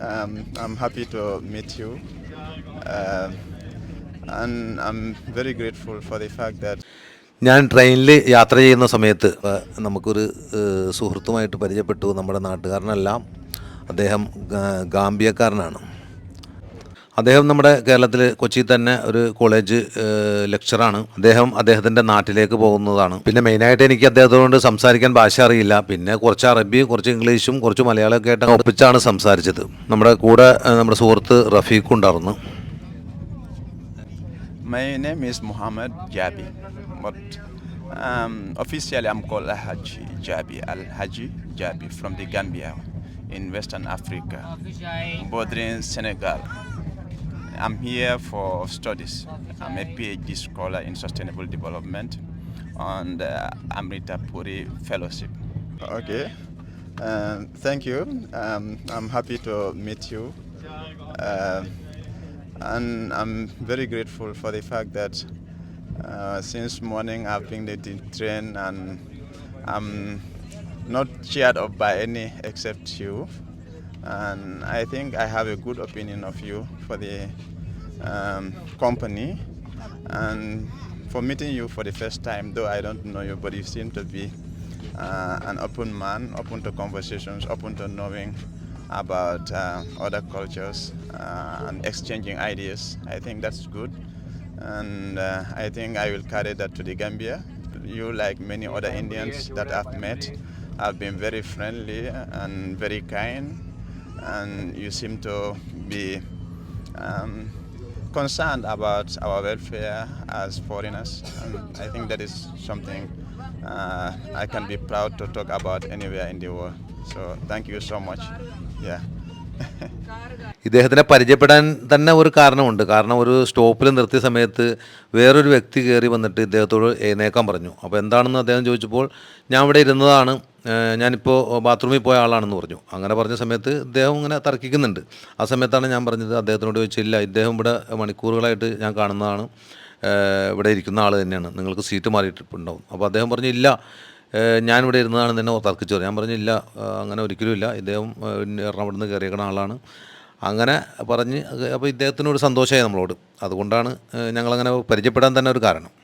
Um, I'm happy to meet you. Uh, and I'm very grateful for the fact that ഞാൻ ട്രെയിനിൽ യാത്ര ചെയ്യുന്ന സമയത്ത് നമുക്കൊരു സുഹൃത്തുമായിട്ട് പരിചയപ്പെട്ടു നമ്മുടെ നാട്ടുകാരനെല്ലാം അദ്ദേഹം ഗാംബിയക്കാരനാണ് അദ്ദേഹം നമ്മുടെ കേരളത്തിൽ കൊച്ചിയിൽ തന്നെ ഒരു കോളേജ് ലെക്ചറാണ് അദ്ദേഹം അദ്ദേഹത്തിന്റെ നാട്ടിലേക്ക് പോകുന്നതാണ്. പിന്നെ മെയിനായിട്ട് എനിക്ക് അദ്ദേഹത്തോട് സംസാരിക്കാൻ ഭാഷ അറിയില്ല. പിന്നെ കുറച്ച് അറബി കുറച്ച് ഇംഗ്ലീഷും കുറച്ച് മലയാളമൊക്കെ ആയിട്ട് ഒപ്പിച്ചാണ് സംസാരിച്ചത്. നമ്മുടെ കൂടെ നമ്മുടെ സുഹൃത്ത് റഫീഖ് ഉണ്ടായിരുന്നു. My name is Muhammad Jabi, but um, officially I'm called Al Haji Jabi, Al Haji Jabi from the Gambia in Western Africa, bordering Senegal. I'm here for studies. I'm a PhD scholar in sustainable development on the Amrita Puri Fellowship. Okay, um, thank you. Um, I'm happy to meet you. Uh, and I'm very grateful for the fact that uh, since morning I've been in the train and I'm not cheered up by any except you. And I think I have a good opinion of you for the um, company and for meeting you for the first time, though I don't know you, but you seem to be uh, an open man, open to conversations, open to knowing about uh, other cultures uh, and exchanging ideas. I think that's good. And uh, I think I will carry that to the Gambia. You, like many other Indians that I've met, have been very friendly and very kind. And you seem to be um, concerned about our welfare as foreigners. And I think that is something uh, I can be proud to talk about anywhere in the world. So thank you so much. Yeah. ഇദ്ദേഹത്തിനെ പരിചയപ്പെടാൻ തന്നെ ഒരു കാരണമുണ്ട് കാരണം ഒരു സ്റ്റോപ്പിൽ നിർത്തിയ സമയത്ത് വേറൊരു വ്യക്തി കയറി വന്നിട്ട് ഇദ്ദേഹത്തോട് എഴുന്നേക്കാൻ പറഞ്ഞു അപ്പോൾ എന്താണെന്ന് അദ്ദേഹം ചോദിച്ചപ്പോൾ ഞാൻ ഇവിടെ ഇരുന്നതാണ് ഞാനിപ്പോൾ ബാത്റൂമിൽ പോയ ആളാണെന്ന് പറഞ്ഞു. അങ്ങനെ പറഞ്ഞ സമയത്ത് ഇദ്ദേഹം ഇങ്ങനെ തർക്കിക്കുന്നുണ്ട്. ആ സമയത്താണ് ഞാൻ പറഞ്ഞത് അദ്ദേഹത്തിനോട് ചോദിച്ചില്ല ഇദ്ദേഹം ഇവിടെ മണിക്കൂറുകളായിട്ട് ഞാൻ കാണുന്നതാണ്. ഇവിടെ ഇരിക്കുന്ന ആൾ തന്നെയാണ്. നിങ്ങൾക്ക് സീറ്റ് മാറിയിട്ടുണ്ടാവും. അപ്പോൾ അദ്ദേഹം പറഞ്ഞു ഇല്ല. ഞാനിവിടെ ഇരുന്നതാണ് തന്നെ തർക്കിച്ചു. ഞാൻ പറഞ്ഞില്ല അങ്ങനെ ഒരിക്കലുമില്ല ഇദ്ദേഹം എറണാകുളത്ത് നിന്ന് കയറിയേക്കണ ആളാണ്. അങ്ങനെ പറഞ്ഞ് അപ്പോൾ ഇദ്ദേഹത്തിനൊരു സന്തോഷമായി നമ്മളോട്. അതുകൊണ്ടാണ് ഞങ്ങളങ്ങനെ പരിചയപ്പെടാൻ തന്നെ ഒരു കാരണം.